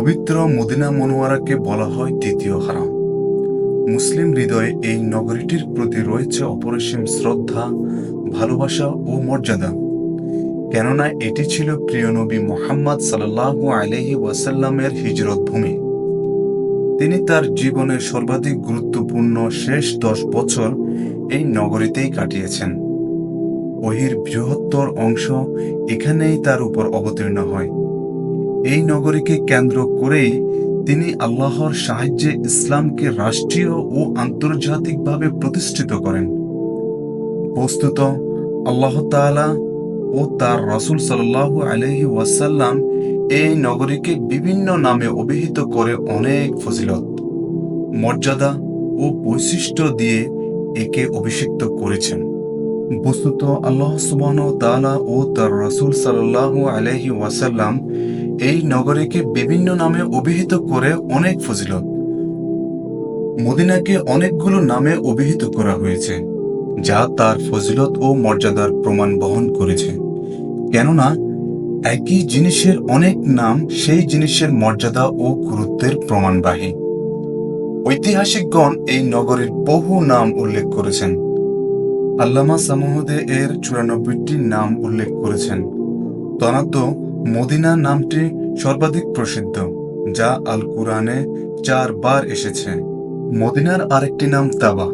পবিত্র মদিনা মনোয়ারাকে বলা হয় দ্বিতীয় হারাম। মুসলিম হৃদয়ে এই নগরীটির প্রতি রয়েছে অপরিসীম শ্রদ্ধা, ভালোবাসা ও মর্যাদা। কেননা এটি ছিল প্রিয় নবী মোহাম্মদ সাল্লাল্লাহু আলহি ওয়াসাল্লামের হিজরত ভূমি। তিনি তার জীবনের সর্বাধিক গুরুত্বপূর্ণ শেষ দশ বছর এই নগরীতেই কাটিয়েছেন। ওহির বৃহত্তর অংশ এখানেই তার উপর অবতীর্ণ হয়। এই নগরীকে কেন্দ্র করেই তিনি আল্লাহর সাহায্যে ইসলামকে রাষ্ট্রীয় ও আন্তর্জাতিকভাবে প্রতিষ্ঠিত করেন। বস্তুত, আল্লাহ তাআলা ও তার রাসূল সাল্লাল্লাহু আলাইহি ওয়াসাল্লাম এই নগরীকে বিভিন্ন নামে অভিহিত করে অনেক ফজিলত, মর্যাদা ও বৈশিষ্ট্য দিয়ে একে অভিষিক্ত করেছেন। বস্তুত, আল্লাহ সুবহানাহু ওয়া তাআলা ও তার রাসূল সাল্লাল্লাহু আলাইহি ওয়াসাল্লাম এই নগরীকে বিভিন্ন নামে অভিহিত করে অনেক ফজিলত। মদিনাকে অনেকগুলো নামে অভিহিত করা হয়েছে, যা তার ফজিলত ও মর্যাদার প্রমাণ বহন করেছে। কেননা, একই জিনিসের অনেক নাম সেই জিনিসের মর্যাদা ও গুরুত্বের প্রমাণবাহী। ঐতিহাসিকগণ এই নগরীর বহু নাম উল্লেখ করেছেন। আল্লামা সামুহদে এর চুরানব্বইটি নাম উল্লেখ করেছেন। তনাত মদিনা নামটি সর্বাধিক প্রসিদ্ধ, যা আল কুরআনে চারবার এসেছে। মদিনার আরেকটি নাম তাবা।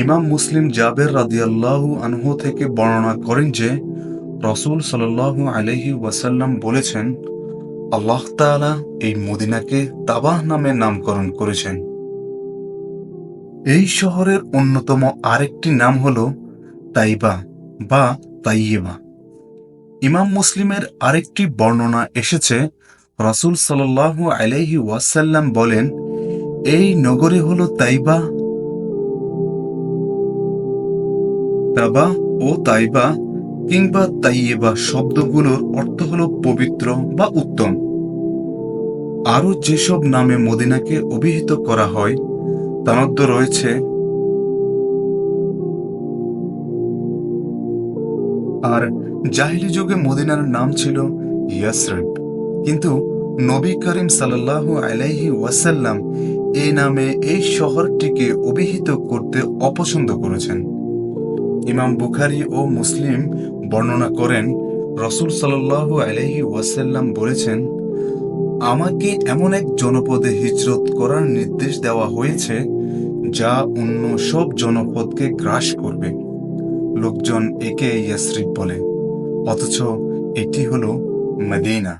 ইমাম মুসলিম জাবের রাদিয়াল্লাহু আনহু থেকে বর্ণনা করেন যে, রসুল সাল্লাল্লাহু আলাইহি ওয়াসাল্লাম বলেছেন, আল্লাহ তাআলা এই মদিনাকে তাবাহ নামে নামকরণ করেছেন। এই শহরের অন্যতম আরেকটি নাম হল তাইবা বা তাইয়েবা। ইমাম মুসলিমের আরেকটি বর্ণনা এসেছে। রাসূল সাল্লাল্লাহু আলাইহি ওয়াসাল্লাম বলেন, এই নগরী হল তাইবা। তাবা ও তাইবা কিংবা তাইয়েবা শব্দগুলোর অর্থ হল পবিত্র বা উত্তম। আরও যেসব নামে মদিনাকে অভিহিত করা হয়, তার মধ্যে রয়েছে আর জাহিলি যুগে মদিনার নাম ছিল ইয়াসরিব। কিন্তু নবী করিম সাল্লাল্লাহু আলাইহি ওয়াসাল্লাম এই নামে এই শহরটিকে অভিহিত করতে অপছন্দ করেছেন। ইমাম বুখারি ও মুসলিম বর্ণনা করেন, রসুল সাল্লাল্লাহু আলাইহি ওয়াসাল্লাম বলেছেন, আমাকে এমন এক জনপদে হিজরত করার নির্দেশ দেওয়া হয়েছে যা অন্য সব জনপদকে গ্রাস করবে। লোকজন একে ইয়াসরিব বলে অথচ এটি হলো মদিনা।